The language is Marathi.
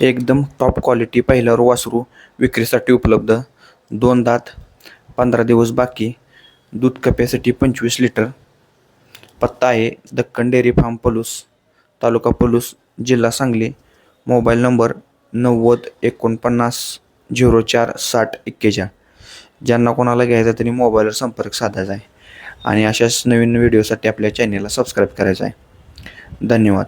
एकदम टॉप क्वालिटी पहिल्यावर वासरू विक्रीसाठी उपलब्ध. दोन दात पंधरा दिवस बाकी. दूध कप्यासाठी पंचवीस लिटर पत्ता आहे दक्कन डेअरी फार्म पलूस तालुका पलूस जिल्हा सांगली. मोबाईल नंबर नव्वद एकोणपन्नास झिरो चार साठ एक्केचाळ ज्यांना कोणाला घ्यायचा त्यांनी मोबाईलवर संपर्क साधायचा आहे. आणि अशाच नवीन व्हिडिओसाठी आपल्या चॅनेलला सबस्क्राईब करायचं आहे. धन्यवाद.